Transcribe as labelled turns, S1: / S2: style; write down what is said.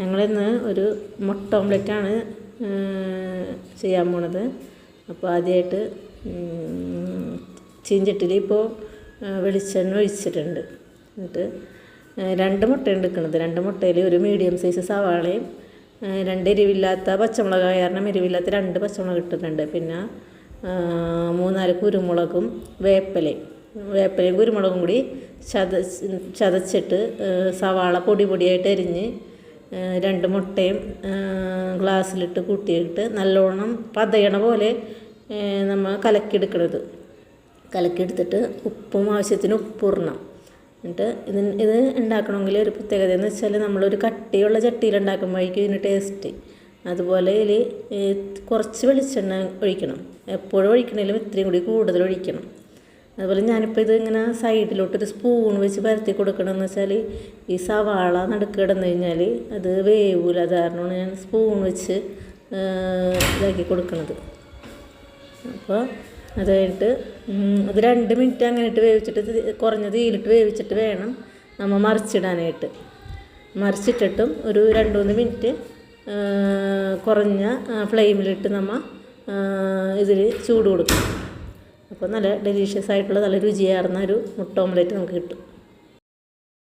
S1: ഞങ്ങളിന്ന് ഒരു മുട്ട ഓംലെറ്റാണ് ചെയ്യാൻ പോണത്. അപ്പോൾ ആദ്യമായിട്ട് ചീഞ്ചട്ടിയിൽ ഇപ്പോൾ വെളിച്ചെണ്ണ ഒഴിച്ചിട്ടുണ്ട്. എന്നിട്ട് രണ്ട് മുട്ടയാണ് എടുക്കുന്നത് രണ്ട് മുട്ടയിൽ ഒരു മീഡിയം സൈസ് സവാളയും രണ്ട് എരിവില്ലാത്ത പച്ചമുളക് കാരണം എരിവില്ലാത്ത രണ്ട് പച്ചമുളക് ഇട്ടിട്ടുണ്ട്. പിന്നെ മൂന്നാൽ കുരുമുളകും വേപ്പലയും. വേപ്പലയും കുരുമുളകും കൂടി ചത ചതച്ചിട്ട് സവാള പൊടി പൊടിയായിട്ട് എരിഞ്ഞ് ആ, രണ്ട് മുട്ടയും ഗ്ലാസ്സിലിട്ട് കൂട്ടിയിട്ട് നല്ലോണം പതയണ പോലെ നമ്മൾ കലക്കിയെടുക്കണത്. കലക്കിയെടുത്തിട്ട് ഉപ്പും ആവശ്യത്തിന് ഉപ്പിടണം എന്നിട്ട് ഇത് ഇത് ഉണ്ടാക്കണമെങ്കിൽ ഒരു പ്രത്യേകത എന്ന് വെച്ചാൽ നമ്മളൊരു കട്ടിയുള്ള ചട്ടിയിൽ ഉണ്ടാക്കുമ്പോഴേക്കും ഇതിന് ടേസ്റ്റ് അതുപോലെ ഇതിൽ കുറച്ച് വെളിച്ചെണ്ണ ഒഴിക്കണം. എപ്പോഴും ഒഴിക്കണേലും ഇത്രയും കൂടി കൂടുതൽ ഒഴിക്കണം. അതുപോലെ ഞാനിപ്പോൾ ഇത് ഇങ്ങനെ സൈഡിലോട്ടൊരു സ്പൂൺ വെച്ച് പരത്തി കൊടുക്കണമെന്ന് വെച്ചാൽ ഈ സവാള നടുക്ക് കിടന്നു കഴിഞ്ഞാൽ അത് വേവൂല. കാരണമാണ് ഞാൻ സ്പൂൺ വെച്ച് ഇതാക്കി കൊടുക്കുന്നത് അപ്പോൾ അത് കഴിഞ്ഞിട്ട് അത് രണ്ട് മിനിറ്റ് അങ്ങനെ ഇട്ട് വേവിച്ചിട്ട് കുറഞ്ഞ തീയിലിട്ട് വേവിച്ചിട്ട് വേണം നമ്മൾ മറിച്ചിടാനായിട്ട്. മറിച്ചിട്ടിട്ടും ഒരു രണ്ട് മൂന്ന് മിനിറ്റ് കുറഞ്ഞ ഫ്ലെയിമിലിട്ട് നമ്മൾ ഇതിൽ ചൂട് കൊടുക്കണം. അപ്പോൾ നല്ല ഡെലീഷ്യസ് ആയിട്ടുള്ള നല്ല രുചിയാർന്ന ഒരു മുട്ട ഓംലെറ്റ് നമുക്ക് കിട്ടും.